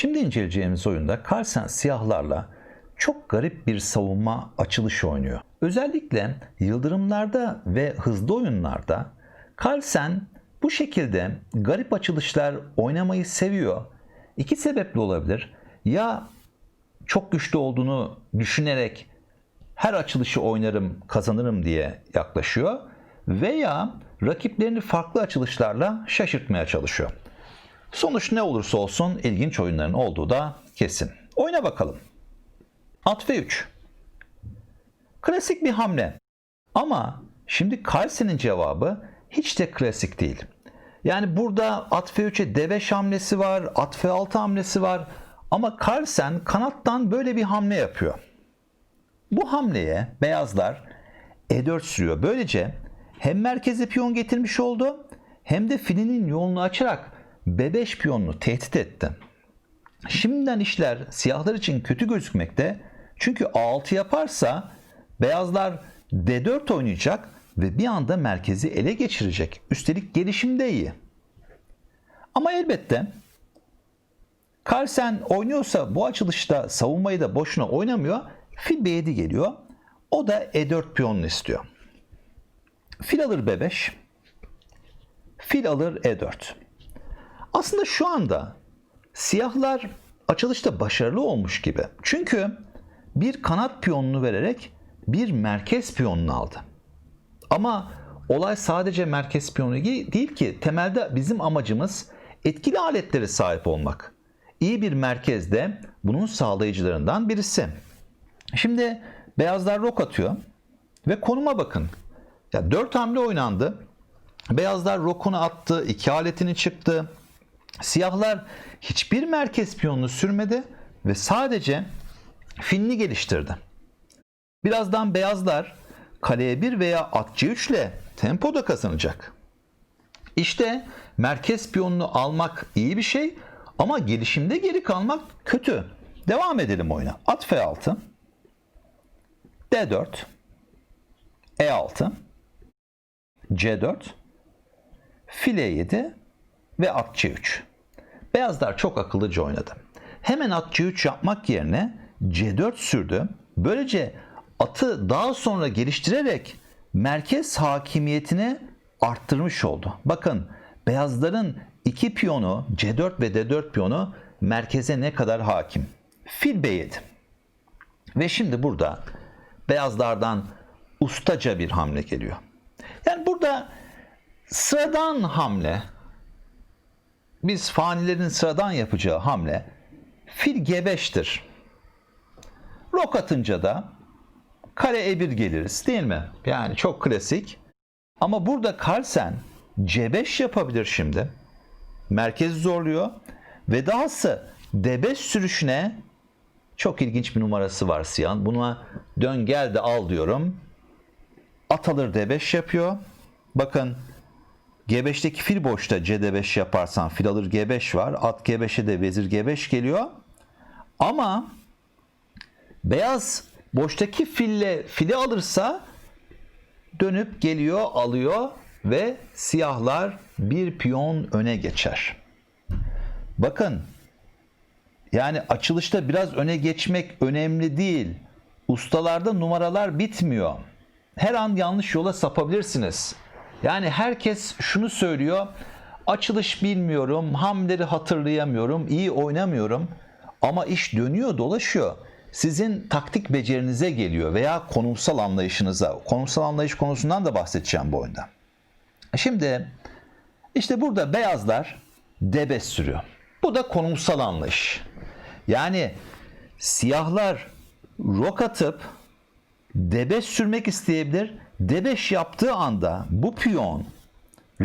Şimdi inceleyeceğimiz oyunda Carlsen siyahlarla çok garip bir savunma açılışı oynuyor. Özellikle yıldırımlarda ve hızlı oyunlarda Carlsen bu şekilde garip açılışlar oynamayı seviyor. İki sebeple olabilir. Ya çok güçlü olduğunu düşünerek her açılışı oynarım, kazanırım diye yaklaşıyor veya rakiplerini farklı açılışlarla şaşırtmaya çalışıyor. Sonuç ne olursa olsun ilginç oyunların olduğu da kesin. Oyna bakalım. At F3. Klasik bir hamle. Ama şimdi Carlsen'in cevabı hiç de klasik değil. Yani burada at F3'e D5 hamlesi var, at F6 hamlesi var. Ama Carlsen kanattan böyle bir hamle yapıyor. Bu hamleye beyazlar E4 sürüyor. Böylece hem merkeze piyon getirmiş oldu hem de filinin yolunu açarak B5 piyonunu tehdit etti. Şimdiden işler siyahlar için kötü gözükmekte. Çünkü A6 yaparsa beyazlar D4 oynayacak ve bir anda merkezi ele geçirecek. Üstelik gelişim iyi. Ama elbette Carlsen oynuyorsa bu açılışta savunmayı da boşuna oynamıyor. Fil B7 geliyor. O da E4 piyonunu istiyor. Fil alır B5. Fil alır E4. Aslında şu anda siyahlar açılışta başarılı olmuş gibi. Çünkü bir kanat piyonunu vererek bir merkez piyonunu aldı. Ama olay sadece merkez piyonu değil ki. Temelde bizim amacımız etkili aletlere sahip olmak. İyi bir merkezde bunun sağlayıcılarından birisi. Şimdi beyazlar rok atıyor ve konuma bakın. Ya 4 hamle oynandı. Beyazlar rokunu attı, iki aletini çıktı. Siyahlar hiçbir merkez piyonunu sürmedi ve sadece filini geliştirdi. Birazdan beyazlar kaleye 1 veya at C3 ile tempoda kazanacak. İşte merkez piyonunu almak iyi bir şey ama gelişimde geri kalmak kötü. Devam edelim oyuna. At F6 D4 E6 C4 file 7 ve at C3. Beyazlar çok akıllıca oynadı. Hemen at C3 yapmak yerine C4 sürdü. Böylece atı daha sonra geliştirerek merkez hakimiyetini arttırmış oldu. Bakın beyazların iki piyonu C4 ve D4 piyonu merkeze ne kadar hakim. Fil B7. Ve şimdi burada beyazlardan ustaca bir hamle geliyor. Yani burada sıradan hamle biz fanilerin sıradan yapacağı hamle fil G5'tir. Rok atınca da kare E1 geliriz değil mi? Yani çok klasik. Ama burada Carlsen C5 yapabilir şimdi. Merkezi zorluyor. Ve dahası D5 sürüşüne çok ilginç bir numarası var Siyan. Buna dön gel de al diyorum. At alır D5 yapıyor. Bakın G5'teki fil boşta CD5 yaparsan fil alır G5 var. At G5'e de vezir G5 geliyor. Ama beyaz boştaki fille fili alırsa dönüp geliyor alıyor ve siyahlar bir piyon öne geçer. Bakın yani açılışta biraz öne geçmek önemli değil. Ustalarda numaralar bitmiyor. Her an yanlış yola sapabilirsiniz. Yani herkes şunu söylüyor. Açılış bilmiyorum, hamleri hatırlayamıyorum, iyi oynamıyorum. Ama iş dönüyor, dolaşıyor. Sizin taktik becerinize geliyor veya konumsal anlayışınıza. Konumsal anlayış konusundan da bahsedeceğim bu oyunda. Şimdi işte burada beyazlar debes sürüyor. Bu da konumsal anlayış. Yani siyahlar rok atıp D5 sürmek isteyebilir. D5 yaptığı anda bu piyon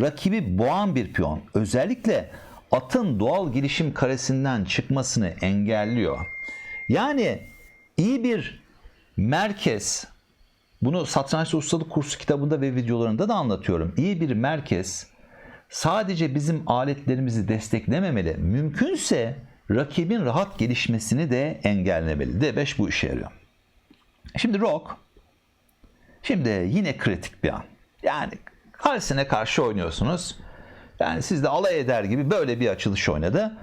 rakibi boğan bir piyon. Özellikle atın doğal gelişim karesinden çıkmasını engelliyor. Yani iyi bir merkez bunu Satranç Ustalık Kursu kitabında ve videolarında da anlatıyorum. İyi bir merkez sadece bizim aletlerimizi desteklememeli. Mümkünse rakibin rahat gelişmesini de engellemeli. D5 bu işe yarıyor. Şimdi Rock. Şimdi yine kritik bir an. Yani Carlsen'e karşı oynuyorsunuz. Yani siz de alay eder gibi böyle bir açılış oynadı.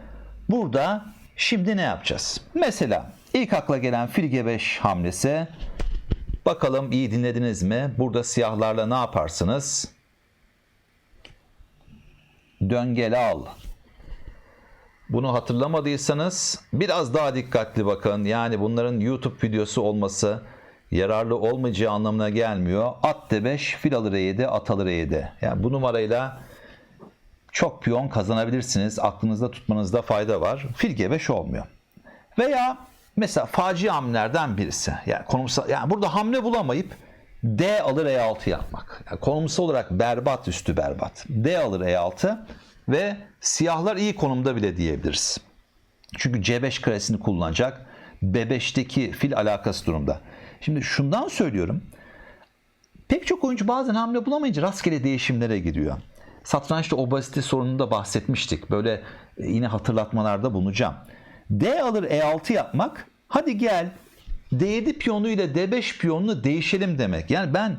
Burada Şimdi ne yapacağız? Mesela ilk akla gelen fil G5 hamlesi. Bakalım iyi dinlediniz mi? Burada siyahlarla ne yaparsınız? Döngel al. Bunu hatırlamadıysanız biraz daha dikkatli bakın. Yani bunların YouTube videosu olması yararlı olmayacağı anlamına gelmiyor. At D5, fil alır E7, at alır E7. Yani bu numarayla çok piyon kazanabilirsiniz. Aklınızda tutmanızda fayda var. Fil G5 olmuyor. Veya mesela faci hamlelerden birisi. Yani konumsal yani burada hamle bulamayıp D alır E6 yapmak. Yani konumsal olarak berbat üstü berbat. D alır E6 ve siyahlar iyi konumda bile diyebiliriz. Çünkü C5 karesini kullanacak. B5'teki fil alakası durumda. Şimdi şundan söylüyorum. Pek çok oyuncu bazen hamle bulamayınca rastgele değişimlere gidiyor. Satrançta obezite sorununu da bahsetmiştik. Böyle e, yine hatırlatmalarda bulunacağım. D alır E6 yapmak, hadi gel D7 piyonu ile D5 piyonunu değişelim demek. Yani ben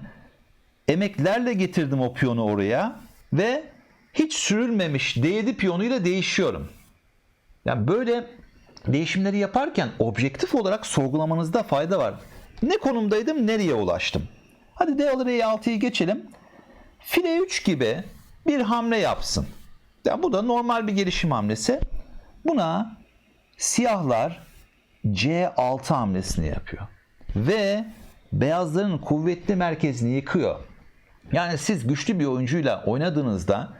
emeklerle getirdim o piyonu oraya ve hiç sürülmemiş D7 piyonuyla değişiyorum. Yani böyle değişimleri yaparken objektif olarak sorgulamanızda fayda var. Ne konumdaydım, nereye ulaştım? Hadi D alır E6'yı geçelim. File 3 gibi bir hamle yapsın. Yani bu da normal bir gelişim hamlesi. Buna siyahlar C6 hamlesini yapıyor. Ve beyazların kuvvetli merkezini yıkıyor. Yani siz güçlü bir oyuncuyla oynadığınızda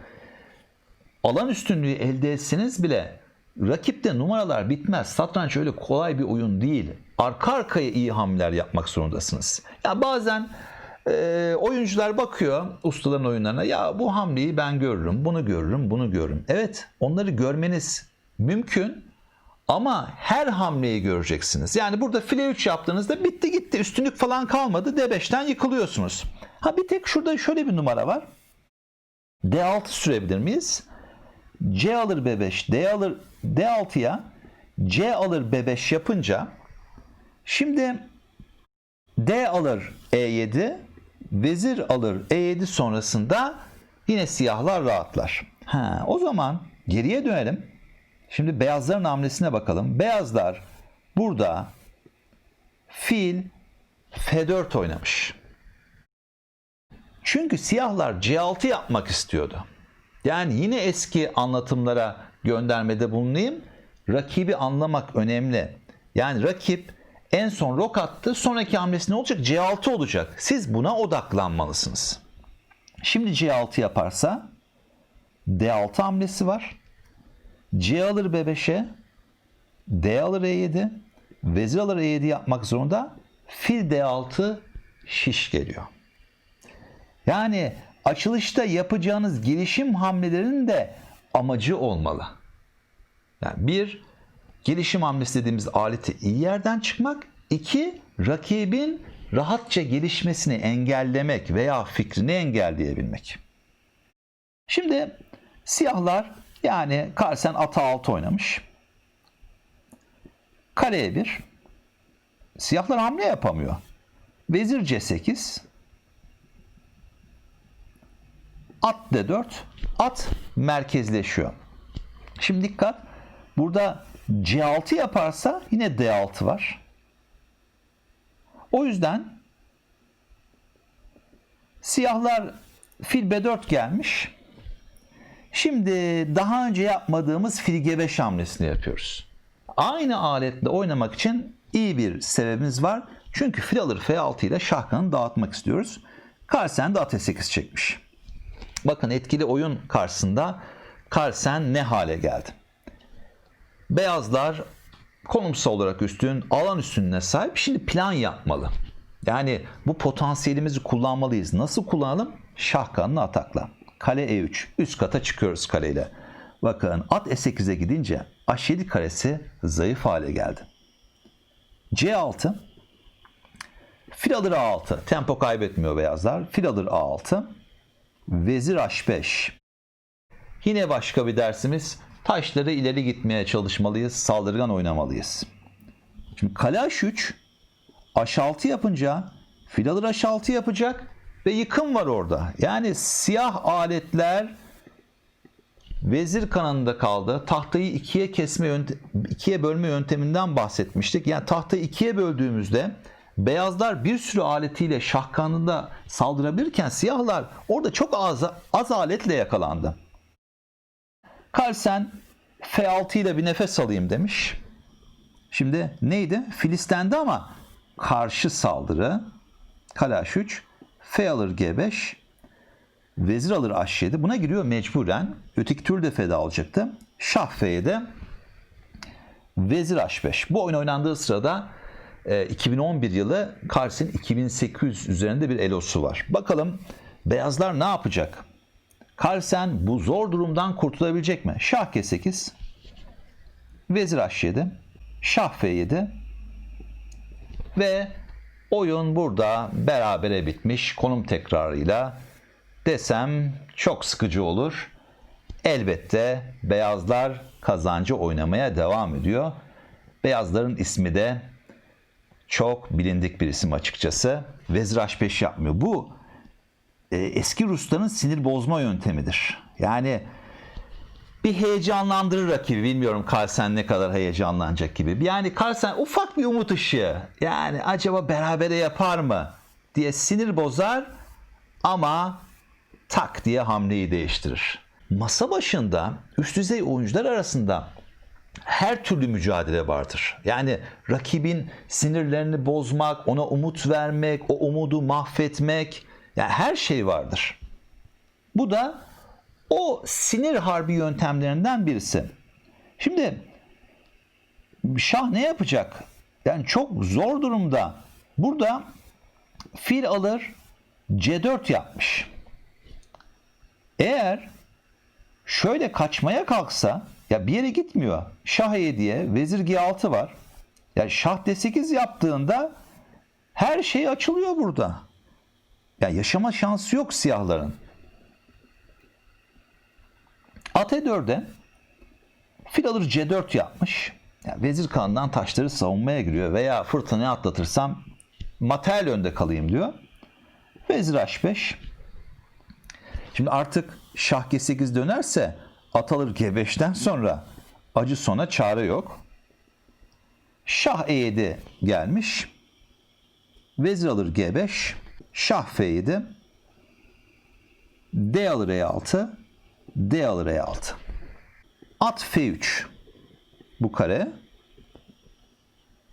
alan üstünlüğü elde etseniz bile rakipte numaralar bitmez. Satranç öyle kolay bir oyun değil. Arka arkaya iyi hamleler yapmak zorundasınız. Ya bazen e, oyuncular bakıyor ustaların oyunlarına ya bu hamleyi ben görürüm, bunu görürüm, bunu görürüm. Evet onları görmeniz mümkün ama her hamleyi göreceksiniz. Yani burada file 3 yaptığınızda bitti gitti üstünlük falan kalmadı D5'ten yıkılıyorsunuz. Ha bir tek şurada şöyle bir numara var. D6 sürebilir miyiz? C alır B5, D alır D6'ya C alır B5 yapınca şimdi D alır E7, vezir alır E7 sonrasında yine siyahlar rahatlar. Ha, o zaman geriye dönelim. Şimdi beyazların hamlesine bakalım. Beyazlar burada fil F4 oynamış. Çünkü siyahlar C6 yapmak istiyordu. Yani yine eski anlatımlara göndermede bulunayım. Rakibi anlamak önemli. Yani rakip en son rok attı. Sonraki hamlesi ne olacak? C6 olacak. Siz buna odaklanmalısınız. Şimdi C6 yaparsa D6 hamlesi var. C alır B5'e D alır E7 vezir alır E7 yapmak zorunda. Fil D6 şiş geliyor. Yani açılışta yapacağınız gelişim hamlelerinin de amacı olmalı. Yani bir, gelişim hamlesi dediğimiz aleti iyi yerden çıkmak. iki rakibin rahatça gelişmesini engellemek veya fikrini engelleyebilmek. Şimdi siyahlar yani Carlsen ata 6 oynamış. Kaleye 1. Siyahlar hamle yapamıyor. Vezir C8. At D4. At merkezleşiyor. Şimdi dikkat. Burada C6 yaparsa yine D6 var. O yüzden siyahlar fil B4 gelmiş. Şimdi daha önce yapmadığımız fil G5 hamlesini yapıyoruz. Aynı aletle oynamak için iyi bir sebebimiz var. Çünkü fil alır F6 ile şahkanı dağıtmak istiyoruz. Carlsen de at E8 çekmiş. Bakın etkili oyun karşısında Carlsen ne hale geldi. Beyazlar konumsal olarak üstün, alan üstünlüğüne sahip. Şimdi plan yapmalı. Yani bu potansiyelimizi kullanmalıyız. Nasıl kullanalım? Şahkanlı atakla. Kale E3. Üst kata çıkıyoruz kaleyle. Bakın at E8'e gidince H7 karesi zayıf hale geldi. C6 Fil alır A6. Tempo kaybetmiyor beyazlar. Fil alır A6. Vezir H5. Yine başka bir dersimiz. Taşları ileri gitmeye çalışmalıyız. Saldırgan oynamalıyız. Şimdi kale H3 H6 yapınca fil alır H6 yapacak ve yıkım var orada. Yani siyah aletler vezir kanadında kaldı. Tahtayı ikiye kesme ikiye bölme yönteminden bahsetmiştik. Yani tahtayı ikiye böldüğümüzde beyazlar bir sürü aletiyle şah kanadında saldırabilirken siyahlar orada çok az, az aletle yakalandı. Carlsen F6 ile bir nefes alayım demiş. Şimdi neydi? Filistlendi ama karşı saldırı. Kale H3, F alır G5, Vezir alır H7. Buna giriyor mecburen. Öteki tür de feda alacaktı. Şah F7, Vezir H5. Bu oyun oynandığı sırada e, 2011 yılı Kars'ın 2800 üzerinde bir elosu var. Bakalım beyazlar ne yapacak? Carlsen bu zor durumdan kurtulabilecek mi? Şah G8, Vezir H7, Şah F7 ve oyun burada berabere bitmiş konum tekrarıyla desem çok sıkıcı olur. Elbette beyazlar kazancı oynamaya devam ediyor. Beyazların ismi de çok bilindik bir isim açıkçası. Vezir H5 yapmıyor. Bu e, eski Rusların sinir bozma yöntemidir. Yani bir heyecanlandırır rakibi. Bilmiyorum Carlsen ne kadar heyecanlanacak gibi. Yani Carlsen ufak bir umut ışığı. Yani acaba berabere yapar mı diye sinir bozar ama tak diye hamleyi değiştirir. Masa başında üst düzey oyuncular arasında her türlü mücadele vardır. Yani rakibin sinirlerini bozmak, ona umut vermek, o umudu mahvetmek, yani her şey vardır. Bu da o sinir harbi yöntemlerinden birisi. Şimdi Şah ne yapacak? Yani çok zor durumda. Burada fil alır C4 yapmış. Eğer şöyle kaçmaya kalksa ya bir yere gitmiyor. Şah E7'ye vezir G6 var. Ya şah D8 yaptığında her şey açılıyor burada. Ya yaşama şansı yok siyahların. At E4'e fil alır C4 yapmış. Ya vezir kanından taşları savunmaya giriyor veya fırtınayı atlatırsam materyal önde kalayım diyor. Vezir H5. Şimdi artık şah G8 dönerse at alır G5'ten sonra acı sona çare yok. Şah E7 gelmiş. Vezir alır G5. Şah F7. D alır E6. D alır E6. At F3. Bu kare.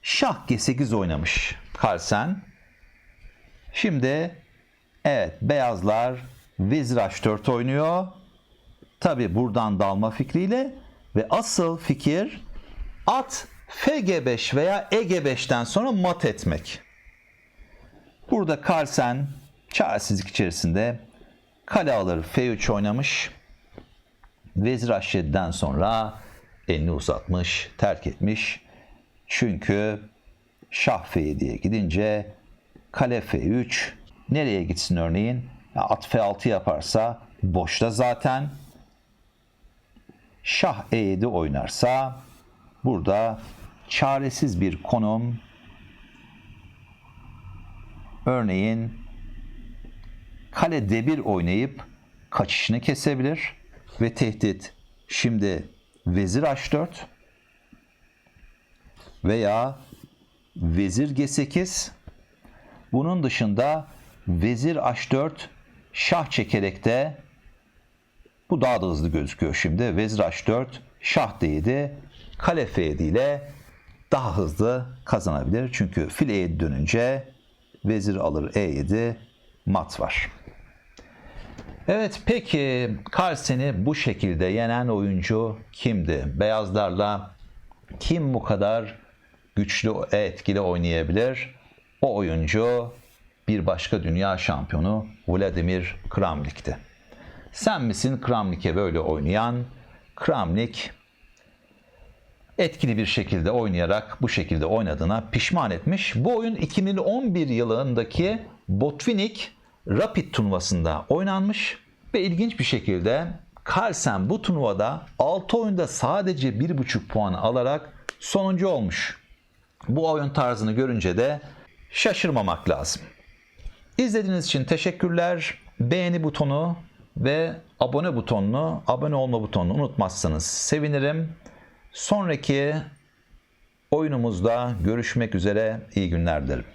Şah G8 oynamış Carlsen. Şimdi evet beyazlar Vezir H4 oynuyor. Tabi buradan dalma fikriyle ve asıl fikir at FG5 veya EG5'ten sonra mat etmek. Burada Carlsen çaresizlik içerisinde kale alır F3 oynamış. Vezir H7'den sonra elini uzatmış, terk etmiş. Çünkü şah F7'ye gidince kale F3 nereye gitsin örneğin? At F6 yaparsa boşta zaten. Şah E7 oynarsa burada çaresiz bir konum örneğin kale D1 oynayıp kaçışını kesebilir ve tehdit şimdi vezir H4 veya vezir G8 bunun dışında vezir H4 şah çekerek de bu daha da hızlı gözüküyor şimdi. Vezir H4 şah D7 kale F7 ile daha hızlı kazanabilir. Çünkü fil E7 dönünce vezir alır E7 mat var. Evet peki Carlsen'i bu şekilde yenen oyuncu kimdi? Beyazlarla kim bu kadar güçlü etkili oynayabilir? O oyuncu bir başka dünya şampiyonu Vladimir Kramnik'ti. Sen misin Kramnik'e böyle oynayan? Kramnik etkili bir şekilde oynayarak bu şekilde oynadığına pişman etmiş. Bu oyun 2011 yılındaki Botvinnik Rapid turnuvasında oynanmış ve ilginç bir şekilde Carlsen bu turnuvada 6 oyunda sadece 1,5 puan alarak sonuncu olmuş. Bu oyun tarzını görünce de şaşırmamak lazım. İzlediğiniz için teşekkürler. Beğeni butonu ve abone butonunu, abone olma butonunu unutmazsanız sevinirim. Sonraki oyunumuzda görüşmek üzere. İyi günler dilerim.